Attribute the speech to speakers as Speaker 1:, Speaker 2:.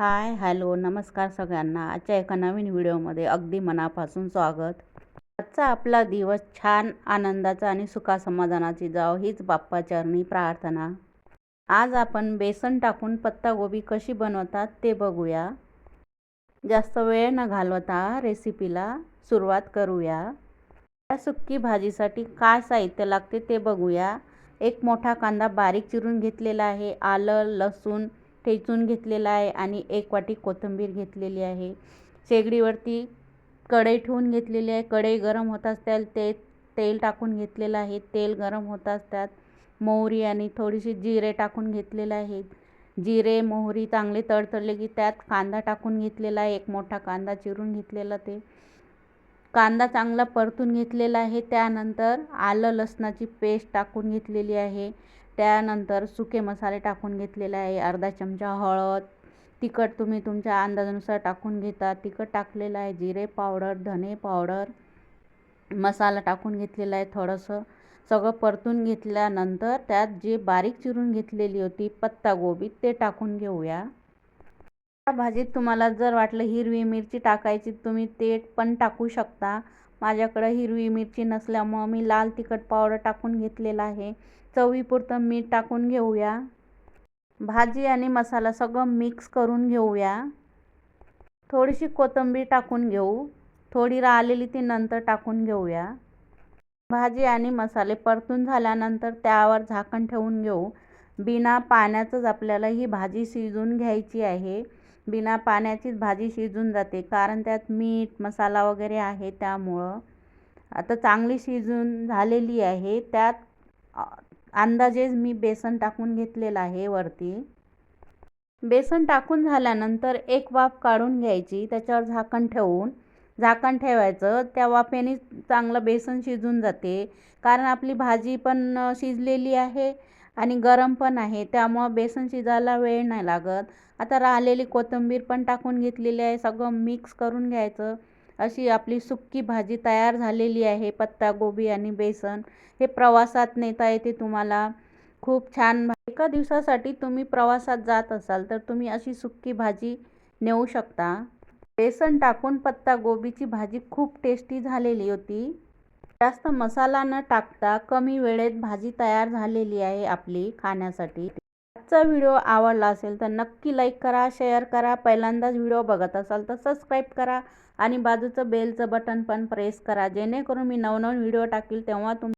Speaker 1: Hi hello नमस्कार सगळ्यांना. आजच्या एका नवीन व्हिडिओमध्ये अगदी मनापासून स्वागत. आजचा आपला दिवस छान आनंदाचा आणि सुखासमाधानाची जाव हीच बाप्पाचरणी प्रार्थना. आज आपण बेसन टाकून पत्तागोबी कशी बनवतात ते बघूया. जास्त वेळ न घालवता रेसिपीला सुरुवात करूया. या सुक्की भाजीसाठी काय साहित्य लागते ते बघूया. एक मोठा कांदा बारीक चिरून घेतलेला आहे. आलं लसूण ठेचून घेतलेला आहे आणि एक वाटी कोथिंबीर घेतलेली आहे. शेगडीवरती कढई ठेवून घेतलेली आहे. कढई गरम होताच त्यात ते तेल टाकून घेतलेलं आहे. तेल गरम होताच त्यात मोहरी आणि थोडीशी जिरे टाकून घेतलेलं आहे. जिरे मोहरी चांगले तडतडले की त्यात कांदा टाकून घेतलेला आहे. एक मोठा कांदा चिरून घेतलेला ते कांदा चांगला परतून घेतलेला आहे. त्यानंतर आलं लसणाची पेस्ट टाकून घेतलेली आहे. त्यानंतर सुके मसाले टाकून घेतलेले आहे. अर्धा चमचा हळद तिखट तुम्ही तुमच्या अंदाजानुसार टाकून घेता. तिखट टाकलेलं आहे जिरे पावडर धने पावडर मसाला टाकून घेतलेला आहे थोडंसं. सगळं परतून घेतल्यानंतर त्यात जे बारीक चिरून घेतलेली होती पत्तागोबी ते टाकून घेऊया. त्या भाजीत तुम्हाला जर वाटलं हिरवी मिरची टाकायची तुम्ही ते पण टाकू शकता. माझ्याकडं हिरवी मिरची नसल्यामुळं मी लाल तिखट पावडर टाकून घेतलेला आहे. चवीपुरतं मीठ टाकून घेऊया. भाजी आणि मसाला सगळं मिक्स करून घेऊया. थोडीशी कोथिंबीर टाकून घेऊ. थोडी राहिलेली ती नंतर टाकून घेऊया. भाजी आणि मसाले परतून झाल्यानंतर त्यावर झाकण ठेवून घेऊ. बिना पाण्याचंच आपल्याला ही भाजी शिजून घ्यायची आहे. बिना पाण्याचीच भाजी शिजून जाते कारण त्यात मीठ मसाला वगैरे आहे त्यामुळं. आता चांगली शिजून झालेली आहे. त्यात अंदाजेच मी बेसन टाकून घेतलेलं आहे वरती. बेसन टाकून झाल्यानंतर एक वाफ काढून घ्यायची त्याच्यावर झाकण ठेवून. झाकण ठेवायचं त्या वाफेने चांगलं बेसन शिजून जाते. कारण आपली भाजी पण शिजलेली आहे आणि गरम पण आहे त्यामुळं बेसन शिजायला वेळ नाही लागत. आता राहिलेली कोथिंबीर पण टाकून घेतलेली आहे सगळं मिक्स करून घ्यायचं. अशी आपली सुक्की भाजी तयार झालेली आहे. पत्तागोबी आणि बेसन हे प्रवासात नेता येते. तुम्हाला खूप छान एका दिवसासाठी तुम्ही प्रवासात जात असाल तर तुम्ही अशी सुक्की भाजी नेऊ शकता. बेसन टाकून पत्तागोबीची भाजी खूप टेस्टी झालेली होती. जास्त मसाला न टाकता कमी वेळेत भाजी तयार झालेली आहे आपली खाण्यासाठी. आजचा व्हिडिओ आवडला असेल तर नक्की लाईक करा शेअर करा पहिल्यांदाच व्हिडिओ बघत असाल तर सबस्क्राईब करा आणि बाजूचं बेलचं बटन पण प्रेस करा जेणेकरून मी नवनवीन व्हिडिओ टाकील तेव्हा तुम